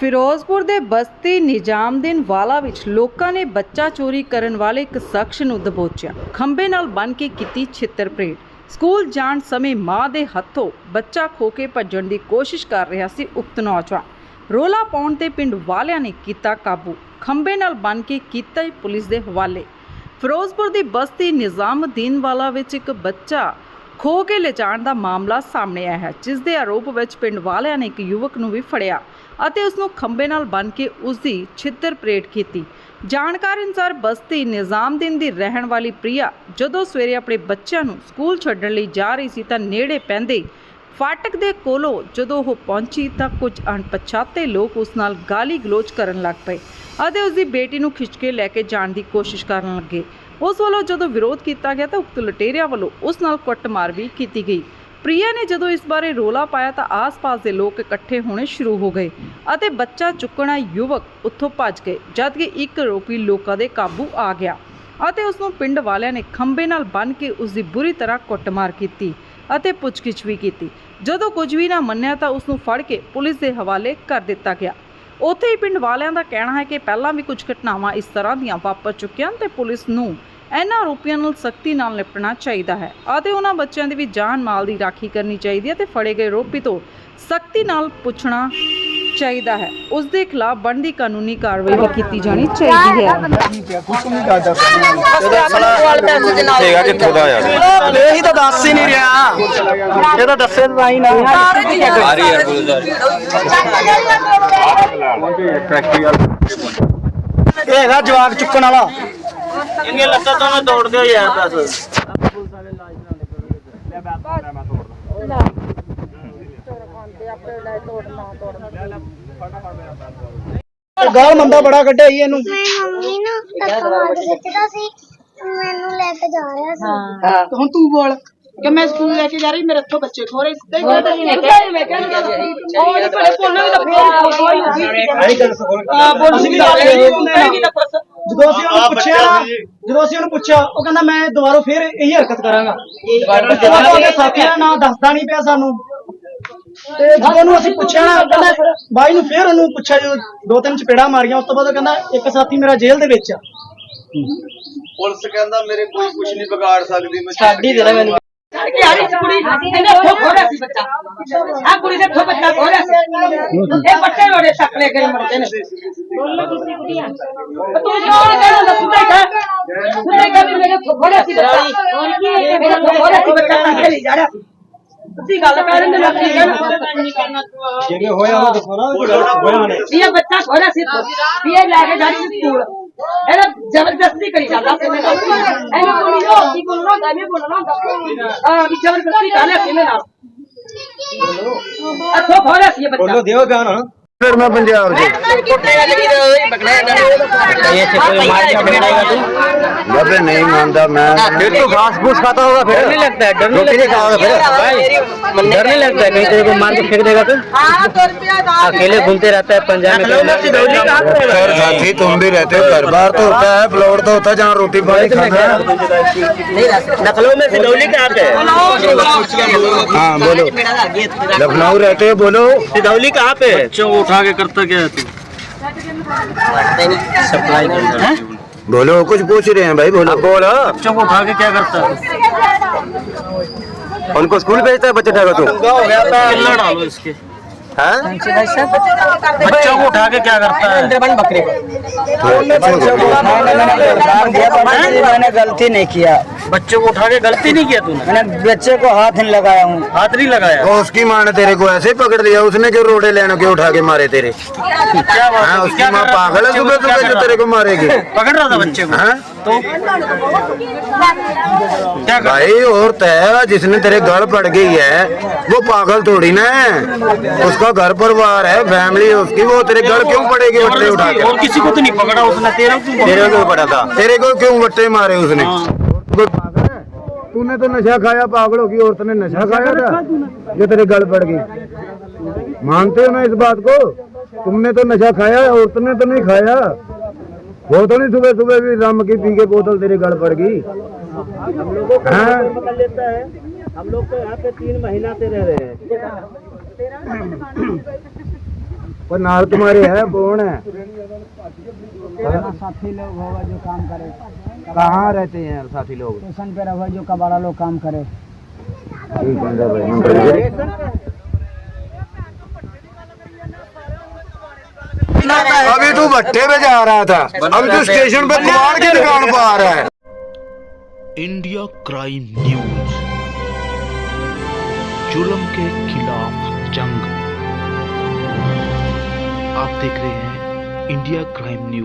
ਫਿਰੋਜ਼ਪੁਰ ਦੇ ਬਸਤੀ ਨਿਜ਼ਾਮਦੀਨ ਵਾਲਾ ਵਿੱਚ ਲੋਕਾਂ ਨੇ ਬੱਚਾ ਚੋਰੀ ਕਰਨ ਵਾਲੇ ਇੱਕ ਸ਼ਖਸ ਨੂੰ ਦਬੋਚਿਆ। ਖੰਬੇ ਨਾਲ ਬੰਨ ਕੇ ਕੀਤੀ ਛਿੱਤਰਪ੍ਰੇਡ ਸਕੂਲ ਜਾਣ ਸਮੇਂ ਮਾਂ ਦੇ ਹੱਥੋਂ ਬੱਚਾ ਖੋ ਕੇ ਭੱਜਣ ਦੀ ਕੋਸ਼ਿਸ਼ ਕਰ ਰਿਹਾ ਸੀ ਉਕਤ ਨੌਜਵਾਨ। ਰੋਲਾ ਪਾਉਣ ਤੇ ਪਿੰਡ ਵਾਲਿਆਂ ਨੇ ਕੀਤਾ ਕਾਬੂ। ਖੰਬੇ ਨਾਲ ਬੰਨ ਕੇ ਕੀਤਾ ਹੀ ਪੁਲਿਸ ਦੇ ਹਵਾਲੇ। ਫਿਰੋਜ਼ਪੁਰ ਦੀ ਬਸਤੀ ਨਿਜ਼ਾਮਦੀਨ ਵਾਲਾ ਵਿੱਚ ਇੱਕ ਬੱਚਾ ਖੋ ਕੇ ਲਿਜਾਣ ਦਾ ਮਾਮਲਾ ਸਾਹਮਣੇ ਆਇਆ ਹੈ, ਜਿਸ ਦੇ ਆਰੋਪ ਵਿੱਚ ਪਿੰਡ ਵਾਲਿਆਂ ਨੇ ਇੱਕ ਯੁਵਕ ਨੂੰ ਵੀ ਫੜਿਆ ਅਤੇ ਉਸ ਨੂੰ ਖੰਬੇ ਨਾਲ ਬੰਨ ਕੇ ਉਸ ਦੀ ਛਿੱਤਰ ਪਰੇਡ ਕੀਤੀ। ਜਾਣਕਾਰੀ ਅਨੁਸਾਰ ਬਸਤੀ ਨਿਜ਼ਾਮਦੀਨ ਦੀ ਰਹਿਣ ਵਾਲੀ ਪ੍ਰਿਆ ਜਦੋਂ ਸਵੇਰੇ ਆਪਣੇ ਬੱਚਿਆਂ ਨੂੰ ਸਕੂਲ ਛੱਡਣ ਲਈ ਜਾ ਰਹੀ ਸੀ ਤਾਂ ਨੇੜੇ ਪੈਂਦੇ ਫਾਟਕ ਦੇ ਕੋਲੋਂ ਜਦੋਂ ਉਹ ਪਹੁੰਚੀ ਤਾਂ ਕੁਝ ਅਣਪਛਾਤੇ ਲੋਕ ਉਸ ਨਾਲ ਗਾਲੀ ਗਲੋਚ ਕਰਨ ਲੱਗ ਪਏ ਅਤੇ ਉਸ ਦੀ ਬੇਟੀ ਨੂੰ ਖਿੱਚ ਕੇ ਲੈ ਕੇ ਜਾਣ ਦੀ ਕੋਸ਼ਿਸ਼ ਕਰਨ ਲੱਗੇ। ਉਸ ਵੱਲੋਂ ਜਦੋਂ ਵਿਰੋਧ ਕੀਤਾ ਗਿਆ ਤਾਂ ਉਕਤ ਲਟੇਰਿਆਂ ਵੱਲੋਂ ਉਸ ਨਾਲ ਕੁੱਟਮਾਰ ਵੀ ਕੀਤੀ ਗਈ। ਪ੍ਰਿਆ ਨੇ ਜਦੋਂ ਇਸ ਬਾਰੇ ਰੋਲਾ ਪਾਇਆ ਤਾਂ ਆਸ-ਪਾਸ ਦੇ ਲੋਕ ਇਕੱਠੇ ਹੋਣੇ ਸ਼ੁਰੂ ਹੋ ਗਏ ਅਤੇ ਬੱਚਾ ਚੁੱਕਣਾ ਯੁਵਕ ਉੱਥੋਂ ਭੱਜ ਗਏ ਜਦਕਿ ਇੱਕ ਆਰੋਪੀ ਲੋਕਾਂ ਦੇ ਕਾਬੂ ਆ ਗਿਆ ਅਤੇ ਉਸ ਨੂੰ ਪਿੰਡ ਵਾਲਿਆਂ ਨੇ ਖੰਬੇ ਨਾਲ ਬੰਨ੍ਹ ਕੇ ਉਸ ਦੀ ਬੁਰੀ ਤਰ੍ਹਾਂ ਕੁੱਟਮਾਰ ਕੀਤੀ ਅਤੇ ਪੁੱਛਗਿੱਛ ਵੀ ਕੀਤੀ। ਜਦੋਂ ਕੁਝ ਵੀ ਨਾ ਮੰਨਿਆ ਤਾਂ ਉਸ ਨੂੰ ਫੜ ਕੇ ਪੁਲਿਸ ਦੇ ਹਵਾਲੇ ਕਰ ਦਿੱਤਾ ਗਿਆ। ਉੱਥੇ ਹੀ ਪਿੰਡ ਵਾਲਿਆਂ ਦਾ ਕਹਿਣਾ ਹੈ ਕਿ ਪਹਿਲਾਂ ਵੀ ਕੁਝ ਘਟਨਾਵਾਂ ਇਸ ਤਰ੍ਹਾਂ ਦੀਆਂ ਵਾਪਰ ਚੁੱਕੀਆਂ ਤੇ ਪੁਲਿਸ ਨੂੰ ਇਹਨਾਂ ਆਰੋਪੀਆਂ ਨਾਲ ਸਖਤੀ ਨਾਲ ਨਿਪਟਣਾ ਚਾਹੀਦਾ ਹੈ ਅਤੇ ਉਹਨਾਂ ਬੱਚਿਆਂ ਦੀ ਵੀ ਜਾਨ ਮਾਲ ਦੀ ਰਾਖੀ ਕਰਨੀ ਚਾਹੀਦੀ ਹੈ ਤੇ ਫੜੇ ਗਏ ਆਰੋਪੀ ਤੋਂ ਸਖਤੀ ਨਾਲ ਪੁੱਛਣਾ ਚਾਹੀਦਾ ਹੈ। ਉਸ ਦੇ ਖਿਲਾਫ ਬਣਦੀ ਕਾਨੂੰਨੀ ਕਾਰਵਾਈ ਵੀ ਕੀਤੀ ਜਾਣੀ ਚਾਹੀਦੀ ਹੈ। ਹੈਗਾ ਕਿੱਥੋਂ ਦਾ ਯਾਰ ਇਹੀ ਤਾਂ ਦੱਸ ਹੀ ਨਹੀਂ ਰਿਹਾ। ਇਹ ਤਾਂ ਦੱਸੇ ਤਾਂ ਹੀ ਨਾ ਆ ਰਹੀ ਯਾਰ ਗੁਲਜ਼ਾਰ ਇਹ ਹੈਗਾ ਜਵਾਕ ਚੁੱਕਣ ਵਾਲਾ। ਇਹਨੇ ਲੱਤਾਂ ਤੋਂ ਮੈਂ ਯਾਰ ਗਾਲ ਮੰਦਾ ਬੜਾ ਕੱਢਿਆ ਹੀ ਇਹਨੂੰ। ਮੈਂ ਮੰਮੀ ਨੂੰ ਸੀ ਮੈਨੂੰ ਲੈ ਕੇ ਜਾ ਰਿਹਾ ਸੀ। ਹੁਣ ਤੂੰ ਬੋਲ ਕਿ ਮੈਂ ਸਕੂਲ ਲੈ ਕੇ ਜਾ ਰਹੀ ਮੇਰੇ ਹੱਥੋਂ ਬੱਚੇ ਖੋ ਰਹੇ ਸੀ। ਉਹ ਨਹੀਂ ਕਹਿੰਦਾ ਉਹ ਨਹੀਂ ਭਲੇ ਬੋਲਣਾ ਵੀ ਤਾਂ ਫੋਨ ਨਹੀਂ ਬੋਲ ਸੀ ਨਹੀਂ ਤਾਂ ਕੁਛ ਜਦੋਂ ਅਸੀਂ ਉਹਨੂੰ ਪੁੱਛਿਆ ਜਦੋਂ ਅਸੀਂ ਉਹਨੂੰ ਪੁੱਛਿਆ ਉਹ ਕਹਿੰਦਾ ਮੈਂ ਦੁਬਾਰਾ ਫੇਰ ਇਹੀ ਹਰਕਤ ਕਰਾਂਗਾ। ਸਾਥੀਆਂ ਦਾ ਨਾਂ ਦੱਸਦਾ ਨਹੀਂ ਪਿਆ ਸਾਨੂੰ ਤੇ ਜਦੋਂ ਉਹਨੂੰ ਅਸੀਂ ਪੁੱਛਿਆ ਨਾ ਕਹਿੰਦਾ ਬਾਈ ਨੂੰ ਫੇਰ ਉਹਨੂੰ ਪੁੱਛਿਆ ਜਦੋਂ ਦੋ ਤਿੰਨ ਚਪੇੜਾ ਮਾਰੀਆਂ ਉਸ ਤੋਂ ਬਾਅਦ ਉਹ ਕਹਿੰਦਾ ਇੱਕ ਸਾਥੀ ਮੇਰਾ ਜੇਲ੍ਹ ਦੇ ਵਿੱਚ ਆ। ਪੁਲਿਸ ਕਹਿੰਦਾ ਮੇਰੇ ਕੋਈ ਕੁਝ ਨਹੀਂ ਵਿਗਾੜ ਸਕਦੀ ਮੈਂ ਛੱਡ ਹੀ ਦੇਣਾ ਮੈਨੂੰ ਕੇ ਆ ਰਹੀ ਸੀ ਕੁੜੀ। ਇਹਨੇ ਖੋ ਰਿਹਾ ਸੀ ਬੱਚਾ। ਆ ਕੁੜੀ ਦੇ ਹੱਥੋਂ ਬੱਚਾ ਖੋ ਰਿਹਾ ਸੀ। ਇਹ ਬੱਚੇ ਰੋੜੇ ਸੱਕਲੇ ਕਰੇ ਮਰਦੇ ਨੇ। ਤੂੰ ਕਿਉਂ ਕਹਿੰਦਾ ਤਾਂ ਕਹਿ ਵੀ ਮੇਰੇ ਖੋ ਰਿਹਾ ਸੀ ਬੱਚਾ। ਮੇਰੇ ਖੋ ਸੀ ਬੱਚਾ ਤਾਂ ਜਾ ਰਿਹਾ। ਤੁਸੀਂ ਗੱਲ ਕਰ ਰਹੇ ਨੇ ਠੀਕ ਹੈ ਨਾ ਜਿਹੜੇ ਹੋਇਆ ਉਹ ਦੱਸੋ ਨਾ ਹੋਇਆ ਨੇ। ਵੀ ਇਹ ਬੱਚਾ ਖੋਲਿਆ ਸੀ। ਵੀ ਇਹ ਲੈ ਕੇ ਜਾਣੀ ਸੀ ਸਕੂਲ। ਇਹਦਾ ਜ਼ਬਰਦਸਤੀ ਕਰੀ ਜਾਂਦਾ ਸੀ ਇਹਨੂੰ ਕੋਈ ਨਹੀਂ ਹੋਤੀ ਕੋਲ ਨਾ ਗਾਵੇਂ ਬੋਲਣਾ ਹੁੰਦਾ। ਆ ਵੀ ਜ਼ਬਰਦਸਤੀ ਕਰ ਲਿਆ ਸੀ ਮੇਰੇ ਨਾਲ। ਅੱਥੋਂ ਖੋਲਿਆ ਸੀ ਇਹ ਬੱਚਾ। ਬੋਲੋ ਦਿਓ ਹੁਣ। ਫਿਰ ਮੈਂ ਪੰਜਾਬ ਦੇ ये नहीं मानता मैं। हाँ, फिर तो घास फूस खाता होगा फिर। नहीं लगता है डर नहीं लगता होगा फिर? डर नहीं लगता है कहीं तेरे को मार के फेंक देगा तू। अकेले घूमते रहता है पंजाब में सर साथी तुम भी रहते हो दरबार तो होता है फ्लोर तो होता है जहाँ रोटी पानी खाते हैं। लखनऊ में सिदौली कहाँ पे हाँ? बोलो। लखनऊ रहते हो बोलो। सिदौली कहाँ पे उठा के करता क्या है सप्लाई है बोलो कुछ पूछ रहे हैं भाई बोलो बोलो। बच्चों को उठा के क्या करता है? उनको स्कूल भेजता है बच्चे ठहरा तू हैं? बच्चों को उठा के क्या करता है? मैंने गलती नहीं किया बच्चों को उठा के गलती नहीं किया तूने? मैंने बच्चे को हाथ नहीं लगाया? हूँ हाथ नहीं लगाया वो उसकी माँ ने तेरे को ऐसे पकड़ लिया उसने क्यों रोडे लेने के उठा के मारे तेरे? क्या बात हाँ? उसकी माँ? पागल है सुबह सुबह जो तेरे को मारेगी। पकड़ रहा था बच्चे को? हाँ? तो भाई औरत है जिसने तेरे घर पड़ गई है वो पागल थोड़ी ना है। उसका घर परिवार है फैमिली है उसकी वो तेरे घर क्यों पड़ेगी बट्टे उठा ज़बरदस्ती और किसी को तो नहीं पकड़ा उसने तेरे को तेरे को पड़ा था। तेरे को क्यों बट्टे मारे उसने? कोई पागल है? तूने तो नशा खाया पागल होगी औरत ने नशा खाया था। जो तेरे गल पड़ गई। मानते हो ना इस बात को? तुमने तो नशा खाया औरत ने तो नहीं खाया। वो तो नहीं सुबह सुबह भी रम की पी के बोतल तेरे गल पड़ गई। हाँ? हम लोग तो यहाँ पे तीन महीना से रह रहे हैं? और नाल तुम्हारे है कौन है? साथी लोग होगा जो काम करे। कहाँ रहते हैं साथी लोग? स्टेशन पे रहो जो कबाड़ा लोग काम करे। ठीक है तू भट्टे पे जा रहा था। अभी तू स्टेशन पर कुमार की दुकान पर आ रहा है। India crime news. जुल्म के खिलाफ जंग। आप देख रहे हैं इंडिया क्राइम न्यूज़।